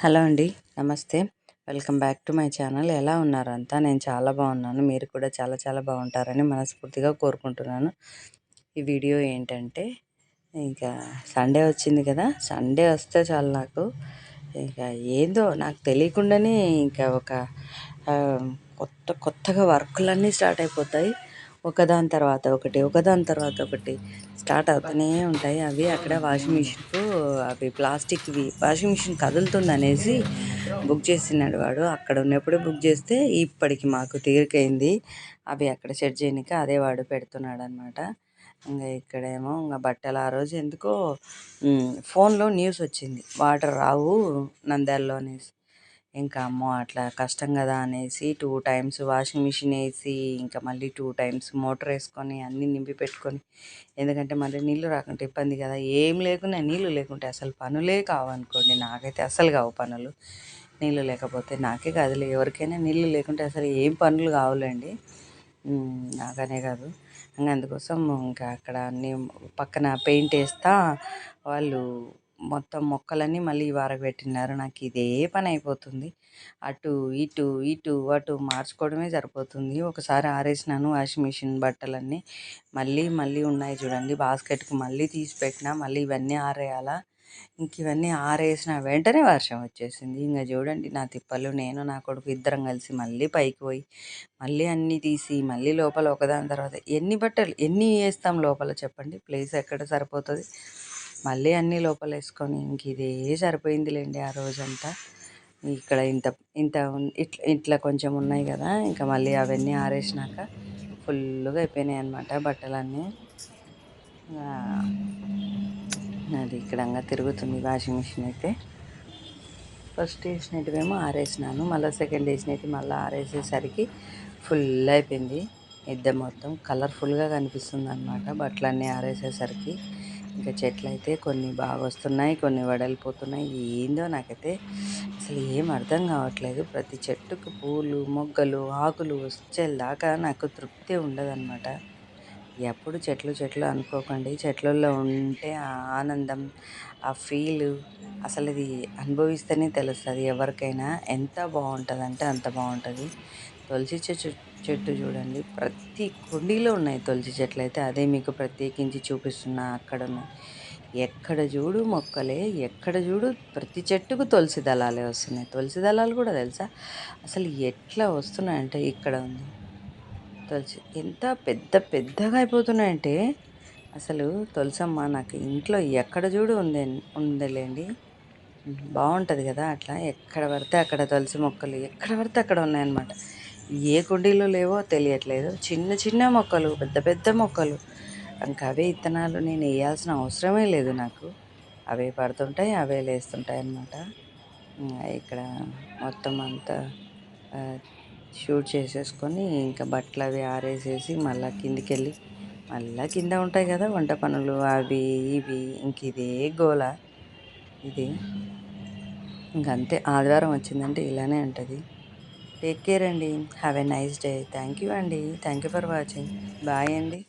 Hello అండి. నమస్తే. Welcome back to my channel. ఎలా ఉన్నారు అంతా? నేను చాలా బాగున్నాను. మీరు కూడా చాలా చాలా బాగుంటారని మనస్ఫూర్తిగా కోరుకుంటున్నాను. ఈ వీడియో ఏంటంటే ఇంకా సండే వచ్చింది కదా. సండే వస్తే చాలు నాకు. ఇంకా ఏందో నాకు తెలియకుండానే ఇంకా ఒక కొత్త కొత్తగా వర్కులన్నీ స్టార్ట్ అయిపోతాయి. ఒకదాని తర్వాత ఒకటి ఒకదాని తర్వాత ఒకటి. స్టార్ట్ అవుతూనే ఉంటాయి. అవి అక్కడ వాషింగ్ మిషన్కు అవి ప్లాస్టిక్వి వాషింగ్ మిషన్ కదులుతుంది అనేసి బుక్ చేసినాడు వాడు. అక్కడ ఉన్నప్పుడే బుక్ చేస్తే ఇప్పటికి మాకు తీరికైంది. అవి అక్కడ సెట్ చేయడానికి అదే వాడు పెడుతున్నాడు అనమాట ఇంకా ఇక్కడేమో ఇంకా బట్టలు ఆ రోజు ఎందుకో ఫోన్లో న్యూస్ వచ్చింది. వాటర్ రావు నంద్యాలలో అనేసి. ఇంకా అమ్మో అట్లా కష్టం కదా అనేసి టూ టైమ్స్ వాషింగ్ మిషన్ వేసి ఇంకా మళ్ళీ టూ టైమ్స్ మోటార్ వేసుకొని అన్నీ నింపి పెట్టుకొని ఎందుకంటే మళ్ళీ నీళ్ళు రాకుంటే ఇబ్బంది కదా. ఏం లేకుండా నీళ్ళు లేకుంటే అసలు పనులే కావనుకోండి. నాకైతే అసలు కావు పనులు. నీళ్ళు లేకపోతే నాకే కాదులే. ఎవరికైనా నీళ్ళు లేకుంటే అసలు ఏం పనులు కావాలండి. నాకనే కాదు. ఇంకా అందుకోసం ఇంకా అక్కడ అన్నీ పక్కన పెయింట్ వేస్తా వాళ్ళు మొత్తం మొక్కలన్నీ మళ్ళీ పెట్టినారు. నాకు ఇదే పని అయిపోతుంది. అటు ఇటు ఇటు అటు మార్చుకోవడమే సరిపోతుంది. ఒకసారి ఆరేసినాను వాషింగ్ మిషన్ బట్టలన్నీ. మళ్ళీ మళ్ళీ ఉన్నాయి చూడండి. బాస్కెట్కి మళ్ళీ తీసి పెట్టినా మళ్ళీ ఇవన్నీ ఆరేయాలా? ఇంక ఇవన్నీ ఆరేసిన వెంటనే వర్షం వచ్చేసింది. ఇంకా చూడండి నా తిప్పలు నేను నా కొడుకు ఇద్దరం కలిసి మళ్ళీ పైకి పోయి మళ్ళీ అన్నీ తీసి మళ్ళీ లోపల ఒకదాని తర్వాత ఎన్ని బట్టలు ఎన్ని వేస్తాం లోపల చెప్పండి? ప్లేస్ ఎక్కడ సరిపోతుంది? మళ్ళీ అన్నీ లోపల వేసుకొని ఇంక ఇదే సరిపోయిందిలేండి ఆ రోజంతా. ఇక్కడ ఇంత ఇంత ఇట్లా ఇట్లా కొంచెం ఉన్నాయి కదా ఇంకా మళ్ళీ అవన్నీ ఆరేసినాక ఫుల్గా అయిపోయినాయి అనమాట బట్టలన్నీ అది ఇక్కడ తిరుగుతుంది వాషింగ్ మిషన్ అయితే. ఫస్ట్ వేసినట్టువేమో ఆరేసినాను మళ్ళీ సెకండ్ వేసినట్టు మళ్ళీ ఆరేసేసరికి ఫుల్ అయిపోయింది. ఇద్దరు మొత్తం కలర్ఫుల్గా కనిపిస్తుంది అనమాట బట్టలన్నీ ఆరేసేసరికి. ఇంకా చెట్లు అయితే కొన్ని బాగా వస్తున్నాయి కొన్ని వడలిపోతున్నాయి. ఏందో నాకైతే అసలు ఏం అర్థం కావట్లేదు. ప్రతి చెట్టుకు పూలు మొగ్గలు ఆకులు వచ్చేదాకా నాకు తృప్తి ఉండదన్నమాట. ఎప్పుడు చెట్లు చెట్లు అనుకోకండి. చెట్లలో ఉంటే ఆ ఆనందం ఆ ఫీల్ అసలు ఇది అనుభవిస్తేనే తెలుస్తుంది ఎవరికైనా. ఎంత బాగుంటుంది అంటే అంత బాగుంటుంది. తులసి చెట్టు చెట్టు చూడండి. ప్రతి కుండీలో ఉన్నాయి తులసి చెట్లు అయితే. అదే మీకు ప్రత్యేకించి చూపిస్తున్నా అక్కడ ఉన్నాయి ఎక్కడ చూడు మొక్కలే ఎక్కడ చూడు ప్రతి చెట్టుకు తులసి దళాలే వస్తున్నాయి. తులసి దళాలు కూడా తెలుసా? అసలు ఎట్లా వస్తున్నాయంటే ఇక్కడ ఉంది. తులసి ఎంత పెద్ద పెద్దగా అయిపోతున్నాయంటే అసలు తులసమ్మ నాకు ఇంట్లో ఎక్కడ చూడు ఉంది ఉందిలేండి. బాగుంటుంది కదా అట్లా. ఎక్కడ పడితే అక్కడ తులసి మొక్కలు ఎక్కడ పడితే అక్కడ ఉన్నాయన్నమాట. ఏ కుండీలో లేవో తెలియట్లేదు. చిన్న చిన్న మొక్కలు పెద్ద పెద్ద మొక్కలు. ఇంకా అవే విత్తనాలు నేను వేయాల్సిన అవసరమే లేదు నాకు. అవే పడుతుంటాయి అవే లేస్తుంటాయి అన్నమాట ఇక్కడ మొత్తం అంతా షూట్ చేసేసుకొని ఇంకా బట్టలు అవి ఆరేసేసి మళ్ళీ కిందికి వెళ్ళి మళ్ళీ కింద ఉంటాయి కదా వంట పనులు అవి ఇవి ఇంక ఇదే గోల. ఇది. ఇంకంతే ఆదివారం వచ్చిందంటే ఇలానే ఉంటుంది. టేక్ కేర్ అండి. Have a nice day thank you అండి. Thank you for watching bye అండి.